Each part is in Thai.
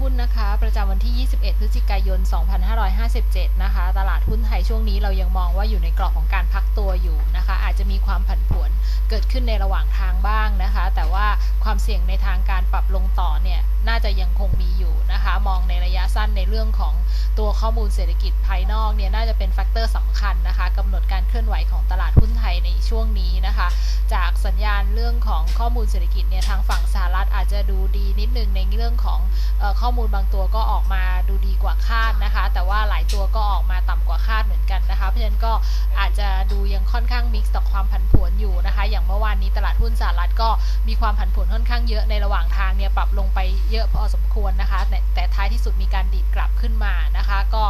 หุ้นนะคะ ประจำวันที่ 21 พฤศจิกายน 2557 นะคะ ตลาดหุ้นไทยช่วงนี้เรายังมองว่าอยู่ในกรอบของการพักตัวอยู่นะคะ อาจจะมีความผันผวนเกิดขึ้นในระหว่างทางบ้างนะคะ แต่ว่าความเสี่ยงในทางการปรับลงต่อเนี่ยน่าจะยังคงมีอยู่นะคะ มองในระยะสั้นในเรื่องของตัวข้อมูลเศรษฐกิจภายนอกเนี่ยน่าจะเป็นแฟกเตอร์สำคัญนะคะกำหนดการเคลื่อนไหวของตลาดหุ้นไทยในช่วงนี้นะคะ จากสัญญาณเรื่องของข้อมูลเศรษฐกิจเนี่ยทางฝั่งสหรัฐอาจจะดูดีนิดนึง รื่องของอข้อมูลบางตัวก็ออกมาดูดีกว่าคาดนะคะ แต่ว่าหลายตัวก็ออกมาต่ำกว่าคาดเหมือนกันนะคะ เพราะฉะนั้นก็อาจจะดูยังค่อนข้างมิกซ์ต่อความผันผวนอยู่นะคะ อย่างเมื่อวานนี้ตลาดหุ้นสหรัฐก็มีความผันผวนค่อนข้างเยอะในระหว่างทางเนี่ยปรับลงไปเยอะพอสมควรนะคะ แต่แต่ท้ายที่สุดมีการดีดกลับขึ้นมานะคะ ก็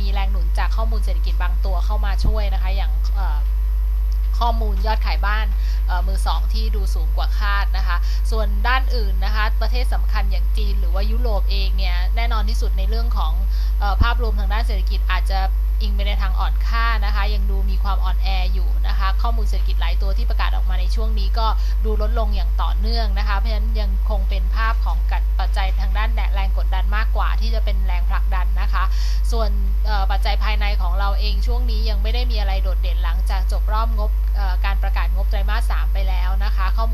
มีแรงหนุนจากข้อมูลเศรษฐกิจบางตัวเข้ามาช่วยนะคะ อย่างข้อมูลยอดขายบ้าน มือสองที่ดูสูงกว่าคาดนะคะ ส่วนด้านอื่นนะคะ ประเทศสำคัญอย่างจีนหรือว่ายุโรปเองเนี่ยแน่นอนที่สุดในเรื่องของอภาพรวมทางด้านเศรษฐกิจอาจจะอิงไปในทางอ่อนค่านะคะ ยังดูมีความอ่อนแออยู่นะคะ ข้อมูลเศรษฐกิจหลายตัวที่ประกาศออกมาในช่วงนี้ก็ดูลดลงอย่างต่อเนื่องนะคะ เพราะฉะนั้นยังคงเป็นภาพของกัดปัจจัยทางด้านแรงกดดันมากกว่า ที่จะเป็นแรงผลักดันนะคะ ส่วนปัจจัยภายในของเราเองช่วงนี้ยังไม่ได้มีอะไรโดดเด่นหลังจากจบรอบงบการ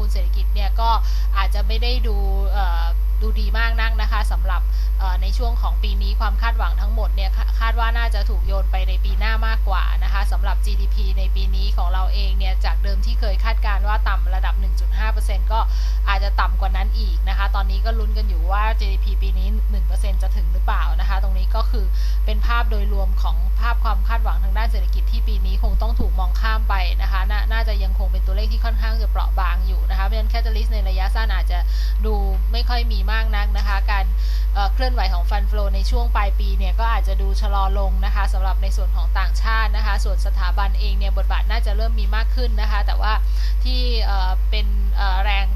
ลเศรษฐกิจเนี่ยก็อาจจะไม่ได้ดูดูดีมากนักนะคะสำหรับในช่วงของปีนี้ความคาดหวังทั้งหมดเนี่ยคาดว่าน่าจะถูกโยนไปในปีหน้ามากกว่านะคะสำหรับ GDP ในปีนี้ของเราเองเนี่ยจากเดิมที่เคยคาดการณ์ว่าต่ำระดับ 1.5%ก็อาจจะต่ำกว่านั้นอีกนะคะตอนนี้ก็ลุ้นกันอยู่ว่า GDP ปีนี้ 1%จะถึงหรือเปล่านะคะตรงนี้ก็คือเป็นภาพโดยรวมของภาพความคาดหวังทางด้านเศรษฐกิจที่ปีนี้คงต้องถูกมองข้ามไปนะคะนน่าจะยังคงเป็นตัวเลขที่ค่อนข้างจะเปราะบางอยู่นะ ตลิสในระยะสั้นอาจจะดูไม่ค่อยมีมากนักนะคะ การเเคลื่อนไหวของฟันฟลในช่วงปลายปีเนี่ยก็อาจจะดูชะลอลงนะคะสำหรับในส่วนของต่างชาตินะคะ ส่วนสถาบันเองเนี่ยบทบาทน่าจะเริ่มมีมากขึ้นนะคะ แต่ว่าที่เเป็นแรง